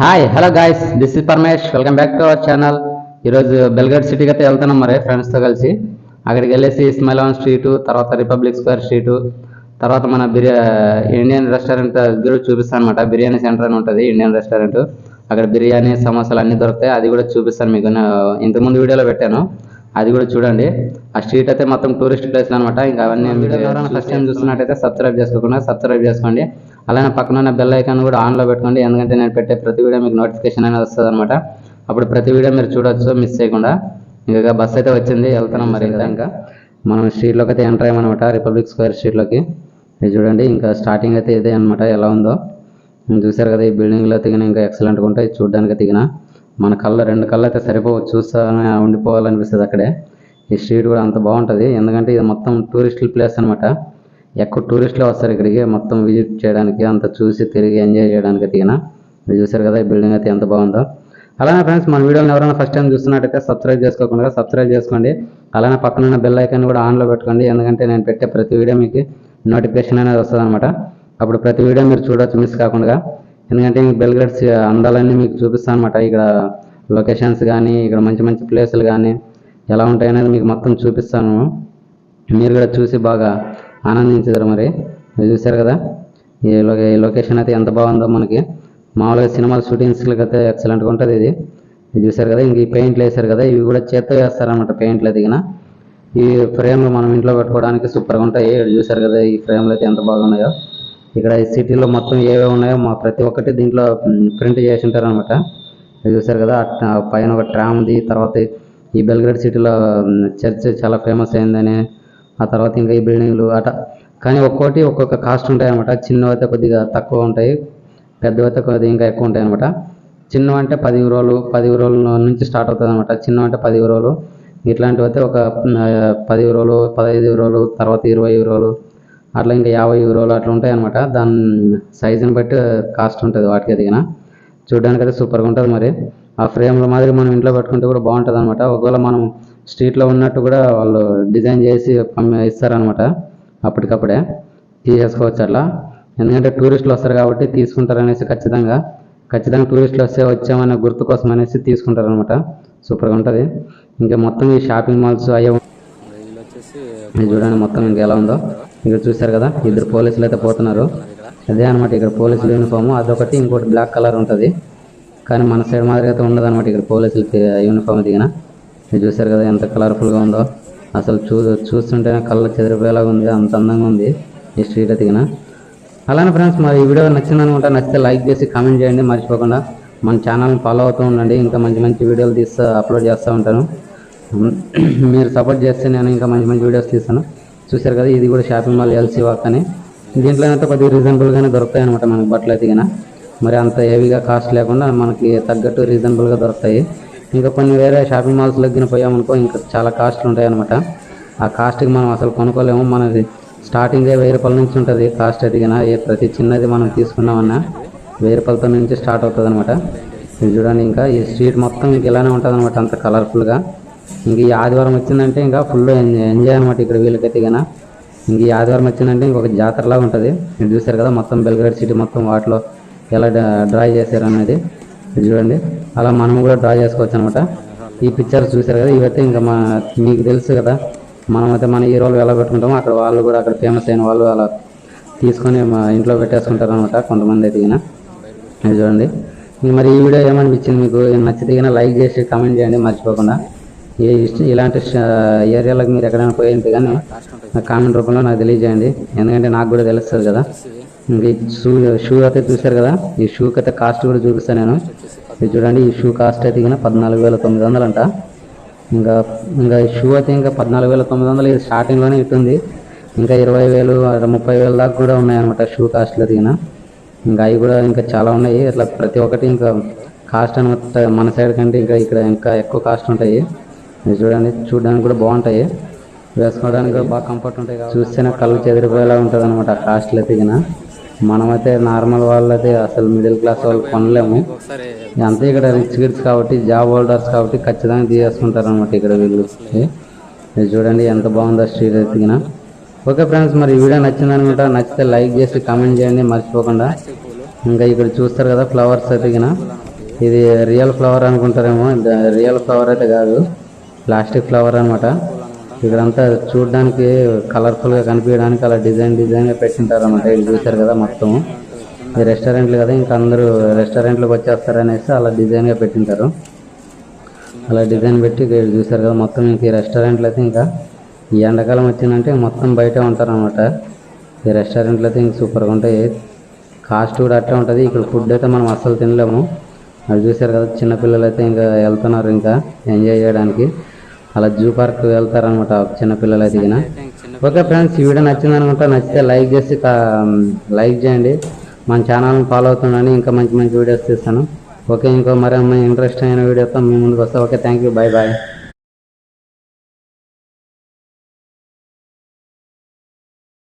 Hi hello guys this is Paramesh welcome back to our channel ఈరోజు బెల్గడ్ సిటీకి అయితే వెళ్తున్నాం మరి ఫ్రెండ్స్తో కలిసి. అక్కడికి వెళ్ళేసి ఇస్మాయిలాన్ స్ట్రీటు తర్వాత రిపబ్లిక్ స్క్వేర్ స్ట్రీటు తర్వాత మన బిర్యా ఇండియన్ రెస్టారెంట్ దగ్గర చూపిస్తాను అనమాట బిర్యానీ సెంటర్ అని ఉంటుంది ఇండియన్ రెస్టారెంట్ అక్కడ బిర్యానీ సమోసాలు అన్నీ దొరుకుతాయి. అది కూడా చూపిస్తాను మీకు. ఇంతకుముందు వీడియోలో పెట్టాను. అది కూడా చూడండి. ఆ స్ట్రీట్ అయితే మొత్తం టూరిస్ట్ ప్లేస్ అనమాట ఇంకా అవన్నీ వీడియో ఎవరైనా ఫస్ట్ టైం చూస్తున్నట్టయితే సబ్స్క్రైబ్ చేసుకోకుండా సబ్స్క్రైబ్ చేసుకోండి. అలానే పక్కన ఉన్న బెల్ ఐకాన్ కూడా ఆన్లో పెట్టుకోండి. ఎందుకంటే నేను పెట్టే ప్రతి వీడియో మీకు నోటిఫికేషన్ అనేది వస్తుంది అనమాట అప్పుడు ప్రతి వీడియో మీరు చూడొచ్చు మిస్ చేయకుండా. ఇంకా బస్ అయితే వచ్చింది వెళ్తున్నాం మరి ఇంకా మనం స్ట్రీట్లోకి అయితే ఎంటర్ అయ్యామన్నమాట రిపబ్లిక్ స్క్వేర్ స్ట్రీట్లోకి ఇది చూడండి ఇంకా స్టార్టింగ్ అయితే ఇదే అనమాట ఎలా ఉందో. మీరు చూసారు కదా ఈ బిల్డింగ్లో దిగిన ఇంకా ఎక్సలెంట్గా ఉంటాయి చూడడానికి దిగిన మన కళ్ళ రెండు కళ్ళు అయితే సరిపోవు చూస్తానే ఉండిపోవాలనిపిస్తుంది అక్కడే. ఈ స్ట్రీట్ కూడా అంత బాగుంటుంది ఎందుకంటే ఇది మొత్తం టూరిస్టుల ప్లేస్ అనమాట ఎక్కువ టూరిస్టులు వస్తారు ఇక్కడికి. మొత్తం విజిట్ చేయడానికి అంత చూసి తిరిగి ఎంజాయ్ చేయడానికి తిగిన మీరు చూసారు కదా ఈ బిల్డింగ్ అయితే ఎంత బాగుందో. అలానే ఫ్రెండ్స్ మన వీడియోని ఎవరైనా ఫస్ట్ టైం చూస్తున్నట్టయితే సబ్స్క్రైబ్ చేసుకోకుండా సబ్స్క్రైబ్ చేసుకోండి. అలానే పక్కన ఉన్న బెల్ ఐకాన్ కూడా ఆన్లో పెట్టుకోండి. ఎందుకంటే నేను పెట్టే ప్రతి వీడియో మీకు నోటిఫికేషన్ అనేది వస్తుంది అనమాట అప్పుడు ప్రతి వీడియో మీరు చూడొచ్చు మిస్ కాకుండా. ఎందుకంటే మీకు బెల్గడ్స్ అందాలన్నీ మీకు చూపిస్తాను అనమాట ఇక్కడ లొకేషన్స్ కానీ ఇక్కడ మంచి మంచి ప్లేసులు కానీ ఎలా ఉంటాయనేది మీకు మొత్తం చూపిస్తాను. మీరు కూడా చూసి బాగా ఆనందించారు మరి. చూశారు కదా? ఈ లొకే లొకేషన్ అయితే ఎంత బాగుందో మనకి. మామూలుగా సినిమాల షూటింగ్స్లకి అయితే ఎక్సలెంట్గా ఉంటుంది ఇది. ఇది చూశారు కదా? ఇంక ఈ పెయింట్లు వేశారు కదా? ఇవి కూడా చేత్తో వేస్తారనమాట పెయింట్లు దిగిన. ఈ ఫ్రేమ్లు మనం ఇంట్లో పెట్టుకోవడానికి సూపర్గా ఉంటాయి. ఇక్కడ చూశారు కదా? ఈ ఫ్రేమ్లు అయితే ఎంత బాగున్నాయో. ఇక్కడ ఈ సిటీలో మొత్తం ఏవేవి ఉన్నాయో మా ప్రతి ఒక్కటి దీంట్లో ప్రింట్ చేసి ఉంటారు అనమాట చూసారు కదా? పైన ఒక ట్రామ్ది తర్వాత ఈ బెల్గ్రేడ్ సిటీలో చర్చ్ చాలా ఫేమస్ అయిందని ఆ తర్వాత ఇంకా ఈ బిల్డింగ్లు అట. కానీ ఒక్కోటి ఒక్కొక్క కాస్ట్ ఉంటాయి అనమాట చిన్నవి అయితే కొద్దిగా తక్కువ ఉంటాయి పెద్దవి అయితే కొద్దిగా ఇంకా ఎక్కువ ఉంటాయి అనమాట చిన్నవి అంటే పది యూరోలు పది యూరోల నుంచి స్టార్ట్ అవుతుంది అనమాట చిన్నవి అంటే పది యూరోలు ఇట్లాంటివి అయితే ఒక పది యూరోలు పదహైదు యూరోలు తర్వాత ఇరవై యూరోలు అట్లా ఇంకా యాభై యూరోలు అట్లా ఉంటాయి అనమాట దాని సైజుని బట్టి కాస్ట్ ఉంటుంది వాటికి దిగిన చూడడానికి అయితే సూపర్గా ఉంటుంది మరి. ఆ ఫ్రేమ్ల మాదిరి మనం ఇంట్లో పెట్టుకుంటే కూడా బాగుంటుంది అనమాట ఒకవేళ మనం స్ట్రీట్లో ఉన్నట్టు కూడా వాళ్ళు డిజైన్ చేసి పంపి ఇస్తారనమాట అప్పటికప్పుడే తీసేసుకోవచ్చు అట్లా ఎందుకంటే టూరిస్టులు వస్తారు కాబట్టి తీసుకుంటారు అనేసి ఖచ్చితంగా ఖచ్చితంగా టూరిస్టులు వస్తే వచ్చామనే గుర్తు కోసం అనేసి తీసుకుంటారు అనమాట సూపర్గా ఉంటుంది. ఇంకా మొత్తం ఈ షాపింగ్ మాల్స్ అయ్యే చూడండి మొత్తం ఇంకా ఎలా ఉందో. ఇక్కడ చూశారు కదా ఇద్దరు పోలీసులు అయితే పోతున్నారు. అదే అనమాట ఇక్కడ పోలీసులు యూనిఫామ్. అదొకటి ఇంకోటి బ్లాక్ కలర్ ఉంటుంది. కానీ మన సైడ్ మాదిరి అయితే ఉండదు అనమాట ఇక్కడ పోలీసులకి యూనిఫామ్ దిగిన. ఇది చూశారు కదా ఎంత కలర్ఫుల్గా ఉందో. అసలు చూ చూస్తుంటేనే కళ్ళు చెదిరిపోయేలాగా ఉంది అంత అందంగా ఉంది ఈ స్ట్రీట్ దిగిన అలానే ఫ్రెండ్స్ మరి ఈ వీడియో నచ్చింది అనుకుంటా నచ్చితే లైక్ చేసి కామెంట్ చేయండి మర్చిపోకుండా మన ఛానల్ని ఫాలో అవుతూ ఉండండి. ఇంకా మంచి మంచి వీడియోలు తీస్తూ అప్లోడ్ చేస్తూ ఉంటాను. మీరు సపోర్ట్ చేస్తే నేను ఇంకా మంచి మంచి వీడియోస్ తీస్తాను. చూశారు కదా ఇది కూడా షాపింగ్ మాల్ ఎల్సీ వాక్ అని. దీంట్లో అయితే కొద్దిగా రీజనబుల్గానే దొరుకుతాయి అనమాట మనకి బట్టలు అయితే మరి అంత హెవీగా కాస్ట్ లేకుండా మనకి తగ్గట్టు రీజనబుల్గా దొరుకుతాయి. ఇంకా కొన్ని వేరే షాపింగ్ మాల్స్ దగ్గర పోయామనుకో ఇంకా చాలా కాస్ట్లు ఉంటాయి అనమాట ఆ కాస్ట్కి మనం అసలు కొనుక్కోలేము. మనది స్టార్టింగే వెయ్యి రూపాయల నుంచి ఉంటుంది కాస్ట్ ఎదిగినా ఏ ప్రతి చిన్నది మనం తీసుకున్నామన్నా వెయ్యి రూపాయలతో నుంచి స్టార్ట్ అవుతుంది అనమాట ఇది చూడండి ఇంకా ఈ స్ట్రీట్ మొత్తం ఇంక ఇలానే ఉంటుంది అనమాట అంత కలర్ఫుల్గా ఇంక ఈ ఆదివారం వచ్చిందంటే ఇంకా ఫుల్ ఎంజాయ్ అనమాట ఇక్కడ వీళ్ళకైతే గన. ఇంక ఈ ఆదివారం వచ్చిందంటే ఇంకొక జాతరలాగా ఉంటుంది. మీరు చూసారు కదా మొత్తం బెల్గ్రేడ్ సిటీ మొత్తం వాటిలో ఎలా డ్రా చేశారు అనేది ఇది చూడండి. అలా మనం కూడా డ్రా చేసుకోవచ్చు అనమాట ఈ పిక్చర్స్ చూసారు కదా ఇవైతే ఇంకా మా మీకు తెలుసు కదా మనమైతే మన హీరోలు ఎలా పెట్టుకుంటామో అక్కడ వాళ్ళు కూడా అక్కడ ఫేమస్ అయిన వాళ్ళు అలా తీసుకొని మా ఇంట్లో పెట్టేసుకుంటారు అనమాట కొంతమంది అయితే గిన. ఇది చూడండి. మరి ఈ వీడియో ఏమనిపించింది మీకు? నచ్చితే గిన లైక్ చేసి కామెంట్ చేయండి మర్చిపోకుండా. ఏ ఇలాంటి ఏరియాలకు మీరు ఎక్కడైనా పోయింది కానీ కామెంట్ రూపంలో నాకు తెలియజేయండి. ఎందుకంటే నాకు కూడా తెలుస్తుంది కదా. ఇది ఈ షూ షూ అయితే చూశారు కదా? ఈ షూకి అయితే కాస్ట్ కూడా చూపిస్తాను నేను. ఇది చూడండి ఈ షూ కాస్ట్ అయితే కింద పద్నాలుగు వేల తొమ్మిది వందలు అంట ఇంకా ఇంకా ఈ షూ అయితే ఇంకా పద్నాలుగు వేల తొమ్మిది వందలు ఇది స్టార్టింగ్లోనే ఇటుంది ఇంకా ఇరవై వేలు ముప్పై వేల దాకా కూడా ఉన్నాయన్నమాట షూ కాస్ట్లో దిగిన ఇంకా అవి కూడా ఇంకా చాలా ఉన్నాయి. ఇట్లా ప్రతి ఒక్కటి ఇంకా కాస్ట్ అనమాట మన సైడ్ కంటే ఇంకా ఇక్కడ ఇంకా ఎక్కువ కాస్ట్ ఉంటాయి. ఇది చూడండి చూడడానికి కూడా బాగుంటాయి. వేసుకోవడానికి కూడా బాగా కంఫర్ట్ ఉంటాయి చూస్తేనే కళ్ళు చెదిరిపోయేలా ఉంటుంది అనమాట కాస్ట్లు ఎదిగిన మనమైతే నార్మల్ వాళ్ళైతే అసలు మిడిల్ క్లాస్ వాళ్ళు కొనలేము. అంతే ఇక్కడ రిచ్ కిడ్స్ కాబట్టి జాబ్ హోల్డర్స్ కాబట్టి ఖచ్చితంగా తీసేసుకుంటారు అనమాట ఇక్కడ వీళ్ళు. చూడండి ఎంత బాగుందో స్ట్రీట్ ఎత్తిగిన ఓకే ఫ్రెండ్స్ మరి ఈ వీడియో నచ్చింది అనుకుంటా నచ్చితే లైక్ చేసి కామెంట్ చేయండి మర్చిపోకుండా. ఇంకా ఇక్కడ చూస్తారు కదా ఫ్లవర్స్ ఎదిగిన ఇది రియల్ ఫ్లవర్ అనుకుంటారేమో రియల్ ఫ్లవర్ అయితే కాదు ప్లాస్టిక్ ఫ్లవర్ అనమాట ఇక్కడంతా చూడడానికి కలర్ఫుల్గా కనిపించడానికి అలా డిజైన్ డిజైన్గా పెట్టింటారనమాట ఇది చూశారు కదా మొత్తం. ఈ రెస్టారెంట్లు కదా ఇంకా అందరూ రెస్టారెంట్లోకి వచ్చేస్తారనేసి అలా డిజైన్గా పెట్టింటారు. అలా డిజైన్ పెట్టి ఇక్కడ చూశారు కదా మొత్తం. ఇంక ఈ రెస్టారెంట్లు అయితే ఇంకా ఈ ఎండాకాలం వచ్చిందంటే మొత్తం బయటే ఉంటారనమాట ఈ రెస్టారెంట్లు అయితే ఇంక సూపర్గా ఉంటాయి. కాస్ట్ కూడా అట్టే ఉంటుంది. ఇక్కడ ఫుడ్ అయితే మనం అస్సలు తినలేము. అది చూశారు కదా చిన్నపిల్లలు అయితే ఇంకా వెళ్తున్నారు ఇంకా ఎంజాయ్ చేయడానికి. అలా జూ పార్క్ వెళ్తారనమాట చిన్నపిల్లలు ఇక ఓకే ఫ్రెండ్స్ ఈ వీడియో నచ్చింది అనుకుంటా నచ్చితే లైక్ చేసి లైక్ చేయండి. మన ఛానల్ని ఫాలో అవుతుండని ఇంకా మంచి మంచి వీడియోస్ తీస్తాను. ఓకే ఇంకో మరి ఇంట్రెస్ట్ అయిన వీడియోతో మీ ముందుకు వస్తా. Okay thank you bye bye